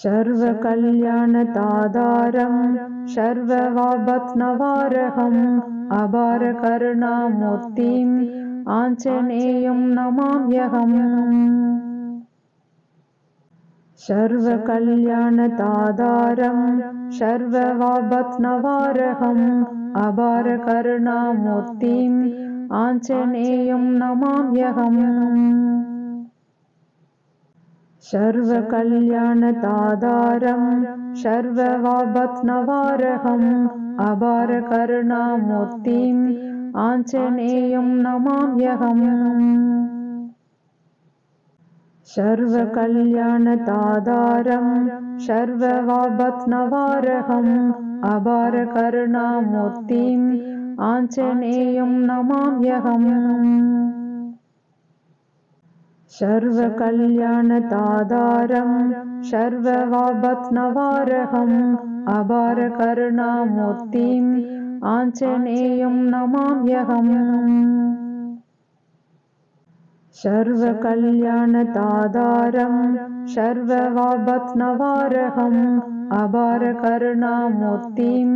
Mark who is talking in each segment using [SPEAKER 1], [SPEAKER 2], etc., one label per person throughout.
[SPEAKER 1] सर्वकल्याणतादारं सर्ववापत्नवारहम् अपारकरुणामूर्तिम् आञ्जनेयं नमाम्यहम् सर्वकल्याणतादारं सर्ववापत्नवारहम् अपारकरुणामूर्तिम् आञ्जनेयं नमाम्यहम् सर्वकल्याणतादारं सर्ववापत्नवारहम् अपारकरुणामूर्तिम् आञ्जनेयं नमाम्यहम् सर्वकल्याणतादारं सर्ववापत्नवारहम् अपारकरुणामूर्तिम् आञ्जनेयं नमाम्यहम् सर्वकल्याणतादारं सर्ववापत्नवारहम् अपारकरुणामूर्तिम् आञ्जनेयं नमाम्यहम् सर्वकल्याणतादारं सर्ववापत्नवारहम् अपारकरुणामूर्तिम्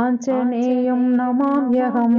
[SPEAKER 1] आञ्जनेयं नमाम्यहम्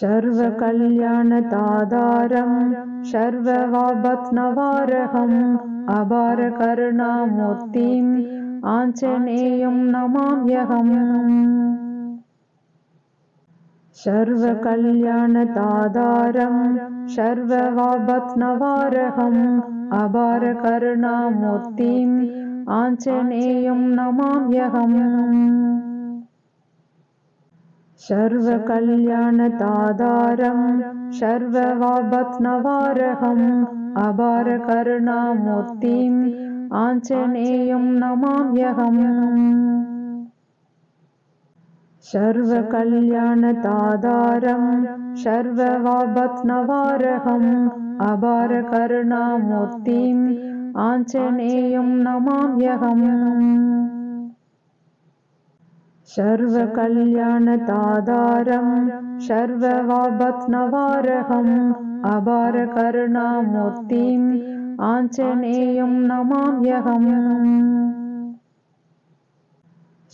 [SPEAKER 1] सर्वकल्याणतादारं सर्ववापत्नवारहम् अपारकरुणामूर्तिम् आञ्जनेयं नमाम्यहम् सर्वकल्याणतादारं सर्ववापत्नवारहम् अपारकरुणामूर्तिम् आञ्जनेयं नमाम्यहम् सर्वकल्याणतादारं सर्ववापत्नवारहम् अपारकरुणामूर्तिम् आञ्जनेयं नमाम्यहम् सर्वकल्याणतादारं सर्ववापत्नवारहम् अपारकरुणामूर्तिम् आञ्जनेयं नमाम्यहम् सर्वकल्याणतादारं सर्ववापत्नवारहम् अपारकरुणामूर्तिम् आञ्जनेयं नमाम्यहम्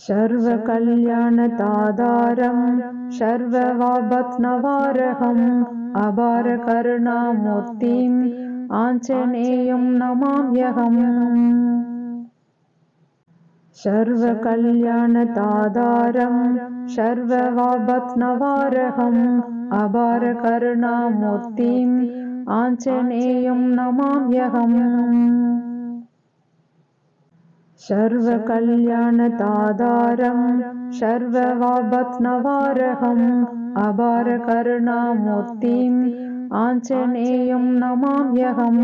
[SPEAKER 1] सर्वकल्याणतादारं सर्ववापत्नवारहम् अपारकरुणामूर्तिम् आञ्जनेयं नमाम्यहम् सर्वकल्याणतादारं सर्ववापत्नवारहम् अपारकरुणामूर्तिम् आञ्जनेयं नमाम्यहम् सर्वकल्याणतादारं सर्ववापत्नवारहम् अपारकरुणामूर्तिम् आञ्जनेयं नमाम्यहम्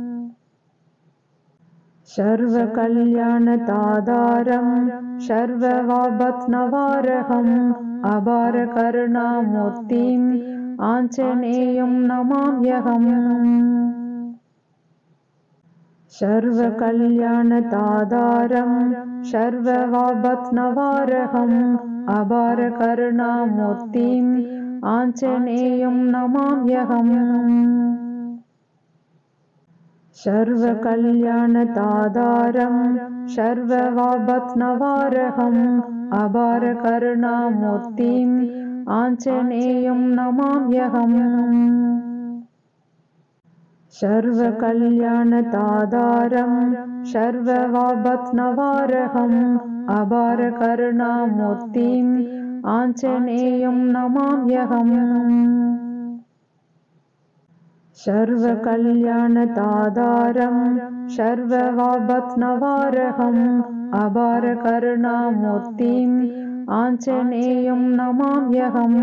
[SPEAKER 1] सर्वकल्याणतादारं सर्ववापत्नवारहम् अपारकरुणामूर्तिम् आञ्जनेयं नमाम्यहम् सर्वकल्याणतादारं सर्ववापत्नवारहम् अपारकरुणामूर्तिम् आञ्जनेयं नमाम्यहम् सर्वकल्याणतादारं सर्ववापत्नवारहम् अपारकरुणामूर्तिम् आञ्जनेयं नमाम्यहम्। सर्वकल्याणतादारं सर्ववापत्नवारहम् अपारकरुणामूर्तिम् आञ्जनेयं नमाम्यहम् सर्वकल्याणतादारं सर्ववापत्नवारहम् अपारकरुणामूर्तिम् आञ्जनेयं नमाम्यहम्।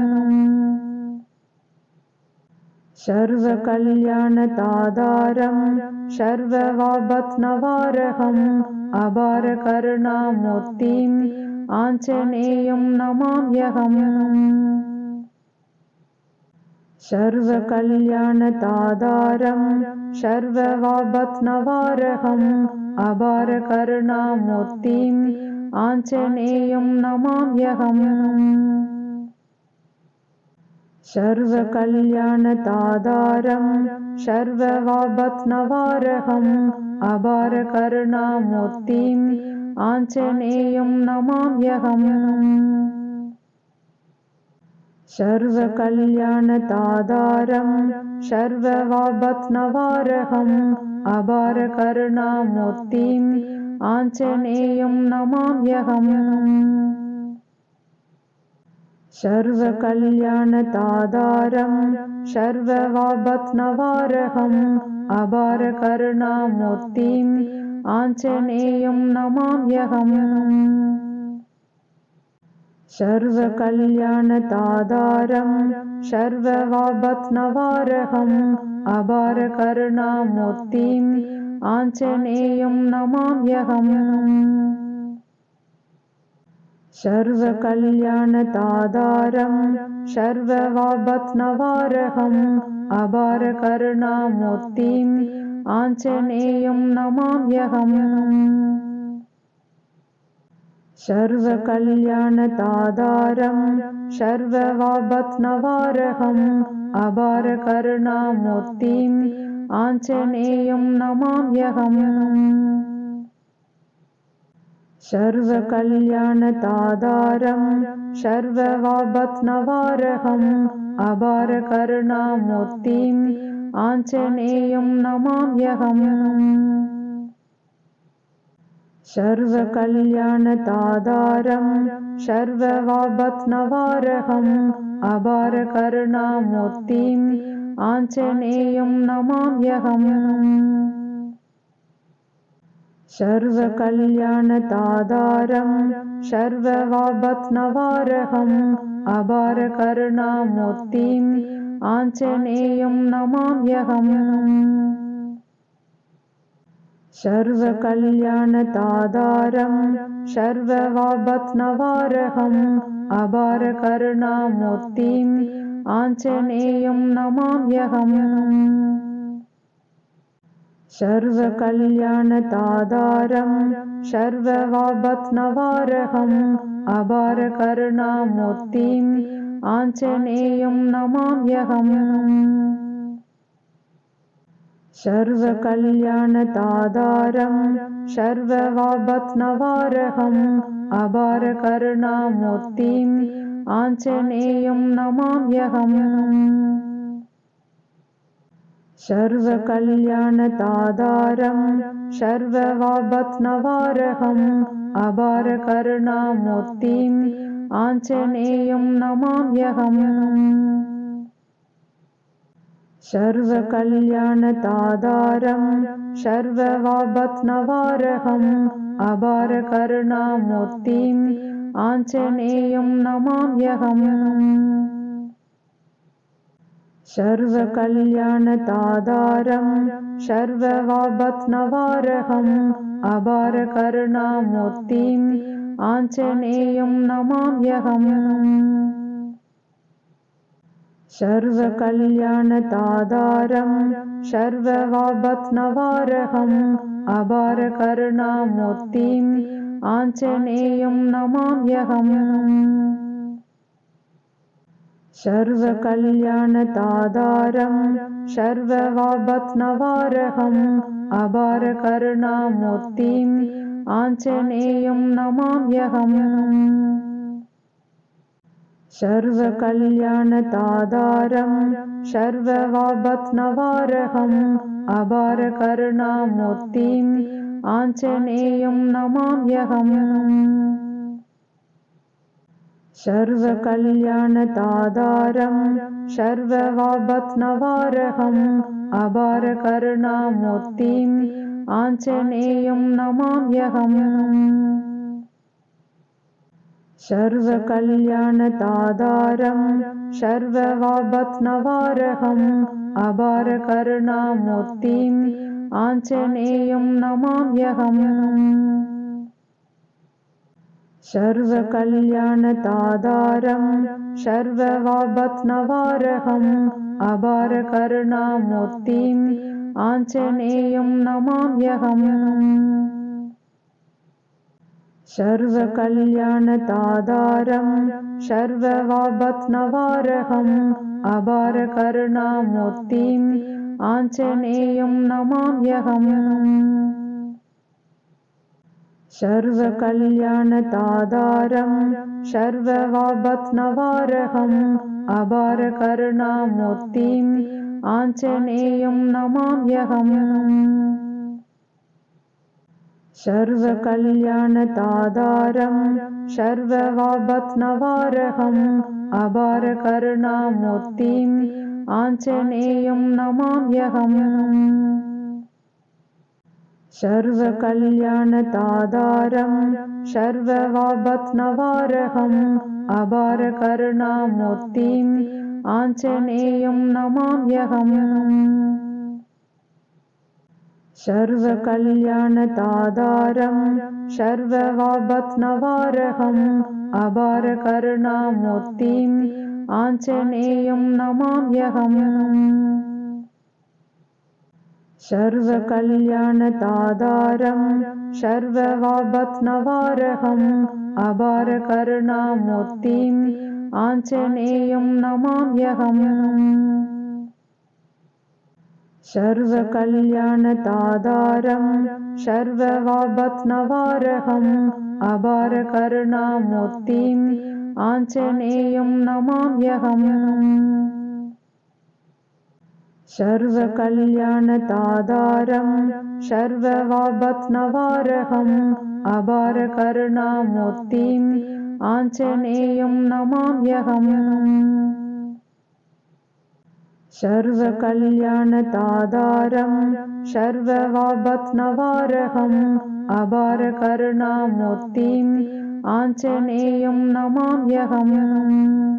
[SPEAKER 1] सर्वकल्याणतादारं सर्ववापत्नवारहम् अपारकरुणामूर्तिम् आञ्जनेयं नमाम्यहम् सर्वकल्याणतादारं सर्ववापत्नवारहम् अपारकरुणामूर्तिम् आञ्जनेयं नमाम्यहम्। सर्वकल्याणतादारं सर्ववापत्नवारहम् अपारकरुणामूर्तिम् आञ्जनेयं नमाम्यहम् सर्वकल्याणतादारं सर्ववापत्नवारहम् अपारकरुणामूर्तिम् आञ्जनेयं नमाम्यहम्। सर्वकल्याणतादारं सर्ववापत्नवारहम् अपारकरुणामूर्तिम् आञ्जनेयं नमाम्यहम् आञ्जनेयं नमाम्यहम् सर्वकल्याणतादारं सर्ववापत्नवारहम् अपारकरुणामूर्तिम् आञ्जनेयं नमाम्यहम् सर्वकल्याणतादारं सर्ववापत्नवारहम् अपारकरुणामूर्तिम् आञ्जनेयं नमाम्यहम् सर्वकल्याणतादारं सर्ववापत्नवारहम् अपारकरुणामूर्तिम् आञ्जनेयं नमाम्यहम् सर्वकल्याणतादारं सर्ववापत्नवारहम् अपारकरुणामूर्तिम् आञ्जनेयं नमाम्यहम् सर्वकल्याणतादारं सर्ववापत्नवारहम् अपारकरुणामूर्तिम् आञ्जनेयं नमाम्यहम् सर्वकल्याणतादारं सर्ववापत्नवारहम् अपारकरुणामूर्तिम् आञ्जनेयं नमाम्यहम्। सर्वकल्याणतादारं सर्ववापत्नवारहम् अपारकरुणामूर्तिम् आञ्जनेयं नमाम्यहम् सर्वकल्याणतादारं सर्ववापत्नवारहम् अपारकरुणामूर्तिम् आञ्जनेयं नमाम्यहम् सर्वकल्याणतादारं सर्ववापत्नवारहम् अपारकरुणामूर्तिम् आञ्जनेयं नमाम्यहम् सर्वकल्याणतादारं सर्ववापत्नवारहम् अपारकरुणामूर्तिम् आञ्जनेयं नमाम्यहम्। सर्वकल्याणतादारं सर्ववापत्नवारहम् अपारकरुणामूर्तिम् आञ्जनेयं नमाम्यहम् सर्वकल्याणतादारं सर्ववापत्नवारहम् अपारकरुणामूर्तिम् आञ्जनेयं नमाम्यहम्। सर्वकल्याणतादारं सर्ववापत्नवारहम् अपारकरुणामूर्तिम् आञ्जनेयं नमाम्यहम् सर्वकल्याणतादारं सर्ववापत्नवारहम् अपारकरुणामूर्तिम् आञ्जनेयं नमाम्यहम् सर्वकल्याणतादारं सर्ववापत्नवारहम् अपारकरुणामूर्तिम् आञ्जनेयं नमाम्यहम् आञ्जनेयं नमाम्यहम् सर्वकल्याणतादारं सर्ववापत्नवारहम् अपारकरुणामूर्तिम् आञ्जनेयं नमाम्यहम् सर्वकल्याणतादारं सर्ववापत्नवारहम् अपारकरुणामूर्तिम् आञ्जनेयं नमाम्यहम् सर्वकल्याणतादारं सर्ववापत्नवारहम् अपारकरुणामूर्तिम् आञ्जनेयं नमाम्यहम् सर्वकल्याणतादारं सर्ववापत्नवारहम् अपारकरुणामूर्तिम् आञ्जनेयं नमाम्यहम्। सर्वकल्याणतादारं सर्ववापत्नवारहम् अपारकरुणामूर्तिम् आञ्जनेयं नमाम्यहम् सर्वकल्याणतादारं सर्ववापत्नवारहम् अपारकरुणामूर्तिम् आञ्जनेयं नमाम्यहम् सर्वकल्याणतादारं सर्ववापत्नवारहम् अपारकरुणामूर्तिम् आञ्जनेयं नमाम्यहम् सर्वकल्याणतादारं सर्ववापत्नवारहम् अपारकरुणामूर्तिम् आञ्जनेयं नमाम्यहम् सर्वकल्याणतादारं सर्ववापत्नवारहम् अपारकरुणामूर्तिम् आञ्जनेयं नमाम्यहम् सर्वकल्याणतादारं सर्ववापत्नवारहम् अपारकरुणामूर्तिम् आञ्जनेयं नमाम्यहम्।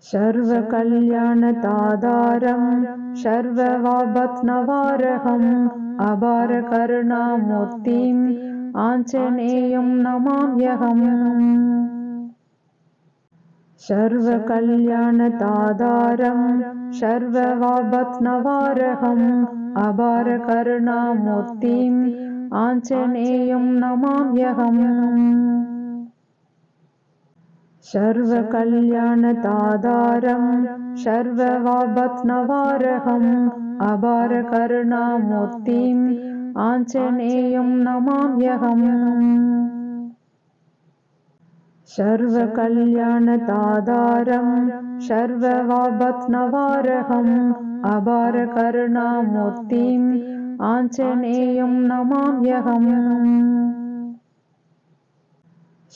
[SPEAKER 1] सर्वकल्याणतादारं सर्ववापत्नवारहम् अपारकरुणामूर्तिम् आञ्जनेयं नमाम्यहम् सर्वकल्याणतादारं सर्ववापत्नवारहम् अपारकरुणामूर्तिम् आञ्जनेयं नमाम्यहम्। सर्वकल्याणतादारं सर्ववापत्नवारहम् अपारकरुणामूर्तिम् आञ्जनेयं नमाम्यहम् सर्वकल्याणतादारं सर्ववापत्नवारहम् अपारकरुणामूर्तिम् आञ्जनेयं नमाम्यहम्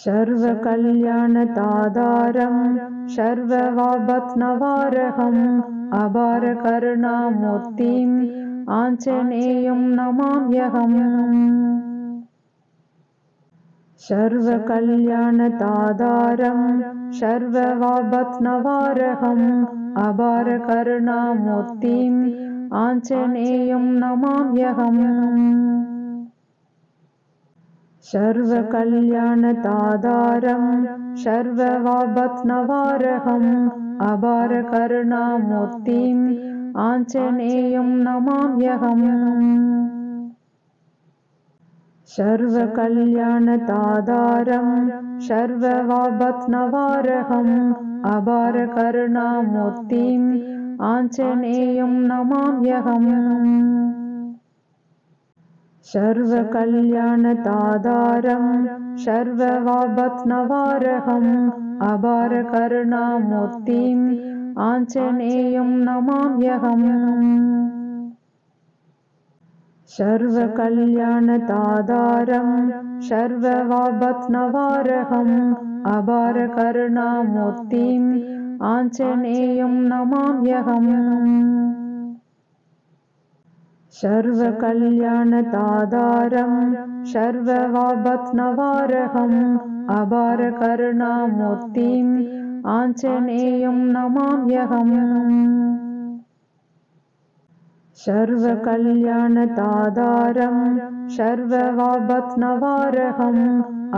[SPEAKER 1] सर्वकल्याणतादारं सर्ववापत्नवारहम् अपारकरुणामूर्तिम् आञ्जनेयं नमाम्यहम् सर्वकल्याणतादारं सर्ववापत्नवारहम् अपारकरुणामूर्तिम् आञ्जनेयं नमाम्यहम् सर्वकल्याणतादारं सर्ववापत्नवारहम् अपारकरुणामूर्तिम् आञ्जनेयं नमाम्यहम् सर्वकल्याणतादारं सर्ववापत्नवारहम् अपारकरुणामूर्तिम् आञ्जनेयं नमाम्यहम् सर्वकल्याणतादारं सर्ववापत्नवारहम् अपारकरुणामूर्तिम् आञ्जनेयं नमाम्यहम् सर्वकल्याणतादारं सर्ववापत्नवारहम् अपारकरुणामूर्तिम् आञ्जनेयं नमाम्यहम् सर्वकल्याणतादारं सर्ववापत्नवारहम् अपारकरुणामूर्तिम् आञ्जनेयं नमाम्यहम् सर्वकल्याणतादारं सर्ववापत्नवारहम्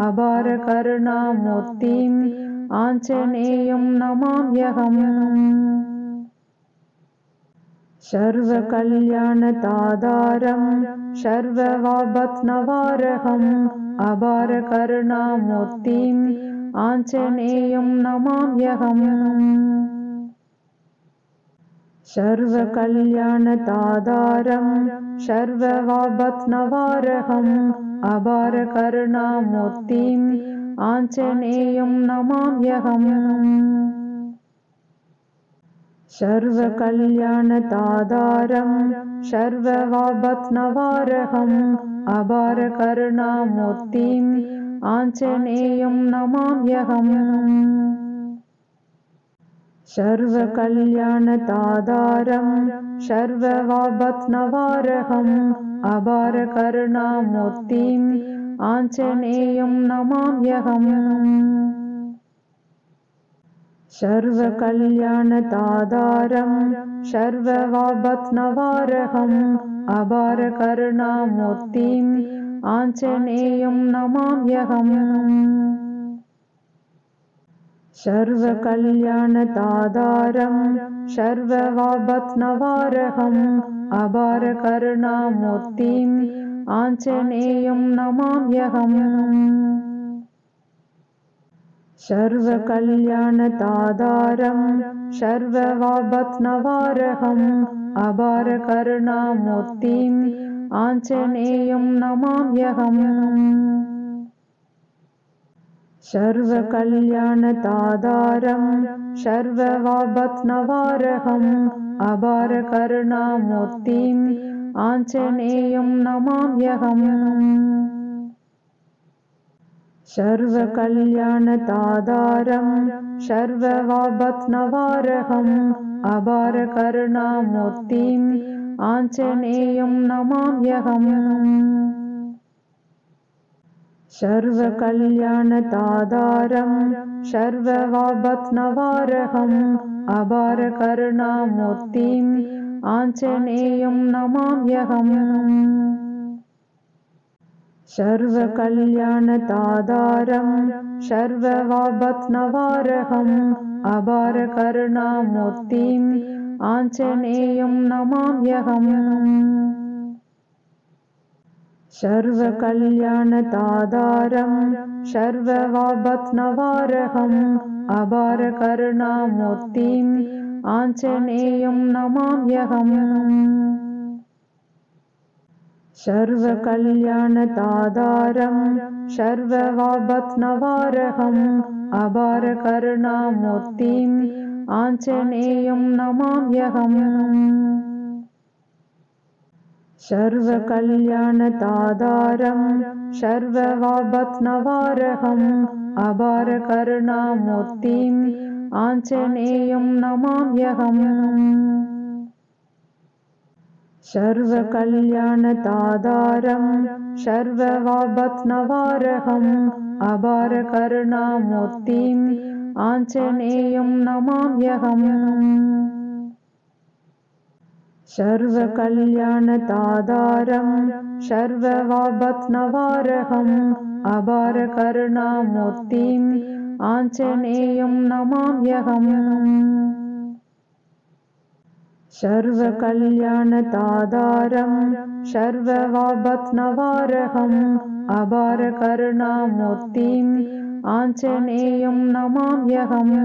[SPEAKER 1] अपारकरुणामूर्तिम् आञ्जनेयं नमाम्यहम् सर्वकल्याणतादारं सर्ववापत्नवारहम् अपारकरुणामूर्तिम् आञ्जनेयं नमाम्यहम् सर्वकल्याणतादारं सर्ववापत्नवारहम् अपारकरुणामूर्तिम् आञ्जनेयं नमाम्यहम् सर्वकल्याणतादारं सर्ववापत्नवारहम् अपारकरुणामूर्तिम् आञ्जनेयं नमाम्यहम् सर्वकल्याणतादारं सर्ववापत्नवारहम् अपारकरुणामूर्तिम् आञ्जनेयं नमाम्यहम् सर्वकल्याणतादारं सर्ववापत्नवारहम् अपारकरुणामूर्तिम् आञ्जनेयं नमाम्यहम् सर्वकल्याणतादारं सर्ववापत्नवारहम् अपारकरुणामूर्तिम् आञ्जनेयं नमाम्यहम् सर्वकल्याणतादारं सर्ववापत्नवारहम् अपारकरुणामूर्तिम् आञ्जनेयं नमाम्यहम् सर्वकल्याणतादारं सर्ववापत्नवारहम् अपारकरुणामूर्तिम् आञ्जनेयं नमाम्यहम् सर्वकल्याणतादारं सर्ववापत्नवारहम् अपारकरुणामूर्तिम् आञ्जनेयं नमाम्यहम् सर्वकल्याणतादारं सर्ववापत्नवारहम् अपारकरुणामूर्तिम् आञ्जनेयं नमाम्यहम् सर्वकल्याणतादारं सर्ववापत्नवारहम् अपारकरुणामूर्तिम् आञ्जनेयं नमाम्यहम् सर्वकल्याणतादारं सर्ववापत्नवारहम् अपारकरुणामूर्तिम् आञ्जनेयं नमाम्यहम् आञ्जनेयं नमाम्यहम् सर्वकल्याणतादारं सर्ववापत्नवारहम् अपारकरुणामूर्तिम् आञ्जनेयं नमाम्यहम् सर्वकल्याणतादारं सर्ववापत्नवारहम् अपारकरुणामूर्तिम् आञ्जनेयं नमाम्यहम् सर्वकल्याणतादारं सर्ववापत्नवारहम् अपारकरुणामूर्तिम् आञ्जनेयं नमाम्यहम् सर्वकल्याणतादारं सर्ववापत्नवारहम् अपारकरुणामूर्तिम् आञ्जनेयं नमाम्यहम् सर्वकल्याणतादारं सर्ववापत्नवारहम् अपारकरुणामूर्तिम् आञ्जनेयं नमाम्यहम्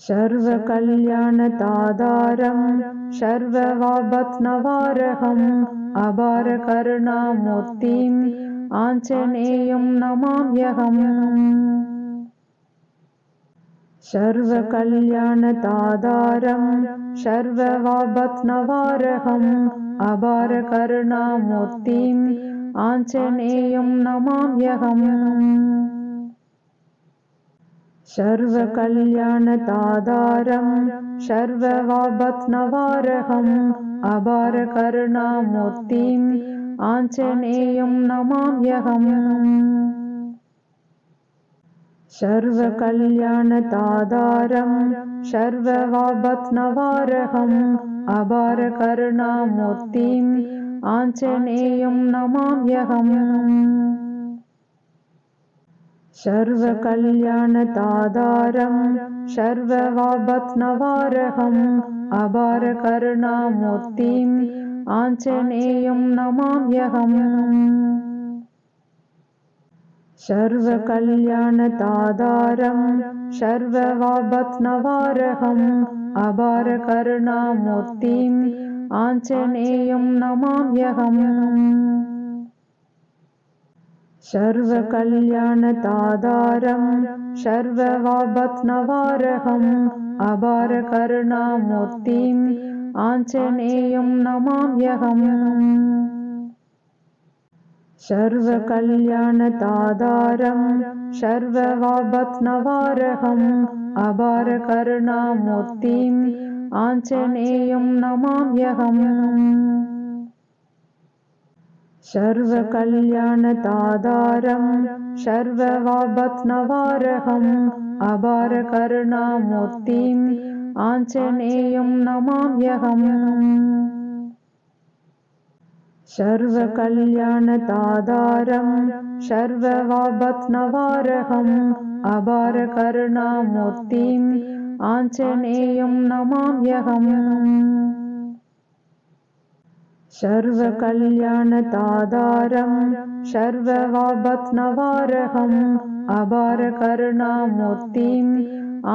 [SPEAKER 1] सर्वकल्याणतादारं सर्ववापत्नवारहम् अपारकरुणामूर्तिम् आञ्जनेयं नमाम्यहम्। सर्वकल्याणतादारं सर्ववापत्नवारहम् अपारकरुणामूर्तिम् आञ्जनेयं नमाम्यहम् सर्वकल्याणतादारं सर्ववापत्नवारहम् अपारकरुणामूर्तिम् आञ्जनेयं नमाम्यहम्। सर्वकल्याणतादारं सर्ववापत्नवारहम् अपारकरुणामूर्तिम् आञ्जनेयं नमाम्यहम् सर्वकल्याणतादारं सर्ववापत्नवारहम् अपारकरुणामूर्तिम् आञ्जनेयं नमाम्यहम्। सर्वकल्याणतादारं सर्ववापत्नवारहम् अपारकरुणामूर्तिम् आञ्जनेयं नमाम्यहम् सर्वकल्याणतादारं सर्ववापत्नवारहम् अपारकरुणामूर्तिम् आञ्जनेयं नमाम्यहम्। सर्वकल्याणतादारं सर्ववापत्नवारहम् अपारकरुणामूर्तिम् आञ्जनेयं नमाम्यहम् सर्वकल्याणतादारं सर्ववापत्नवारहम् अपारकरुणामूर्तिम् आञ्जनेयं नमाम्यहम् सर्वकल्याणतादारं सर्ववापत्नवारहम् अपारकरुणामूर्तिम् आञ्जनेयं नमाम्यहम्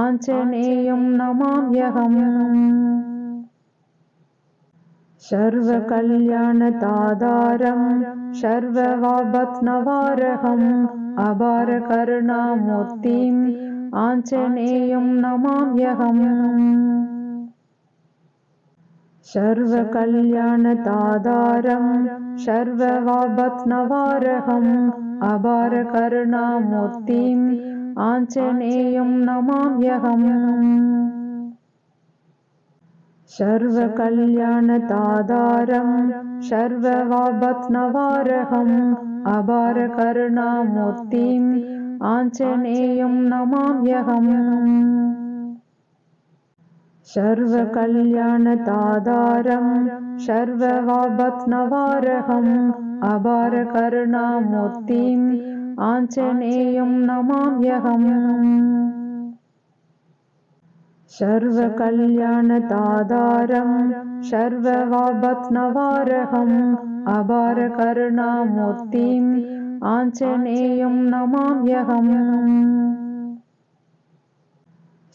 [SPEAKER 1] आञ्जनेयं नमाम्यहम् सर्वकल्याणतादारं सर्ववापत्नवारहम् अपारकरुणामूर्तिम् आञ्जनेयं नमाम्यहम् सर्वकल्याणतादारं सर्ववापत्नवारहम् अपारकरुणामूर्तिम् आञ्जनेयं नमाम्यहम् सर्वकल्याणतादारं सर्ववापत्नवारहम् अपारकरुणामूर्तिम् आञ्जनेयं नमाम्यहम् सर्वकल्याणतादारं सर्ववापत्नवारहम् अपारकरुणामूर्तिम् आञ्जनेयं नमाम्यहम् सर्वकल्याणतादारं सर्ववापत्नवारहम् अपारकरुणामूर्तिम् आञ्जनेयं नमाम्यहम्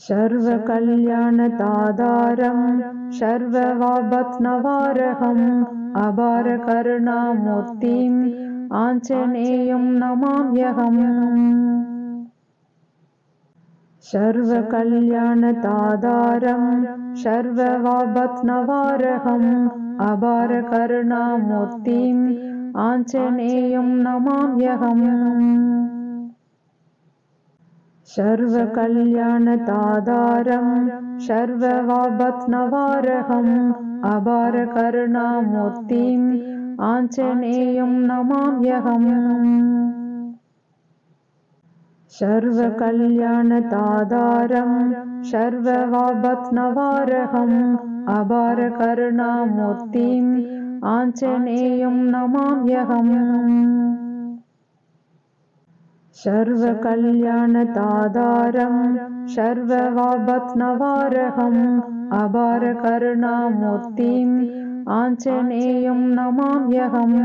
[SPEAKER 1] सर्वकल्याणतादारं सर्ववापत्नवारहम् अपारकरुणामूर्तिम् आञ्जनेयं नमाम्यहम्। सर्वकल्याणतादारं सर्ववापत्नवारहम् अपारकरुणामूर्तिम् आञ्जनेयं नमाम्यहम् सर्वकल्याणतादारं सर्ववापत्नवारहम् अपारकरुणामूर्तिम् आञ्जनेयं नमाम्यहम्। सर्वकल्याणतादारं सर्ववापत्नवारहम् अपारकरुणामूर्तिम् आञ्जनेयं नमाम्यहम् सर्वकल्याणतादारं सर्ववापत्नवारहम् सर्ववापत्नवारहम् अपारकरुणामूर्तिम् आञ्जनेयं नमाम्यहम्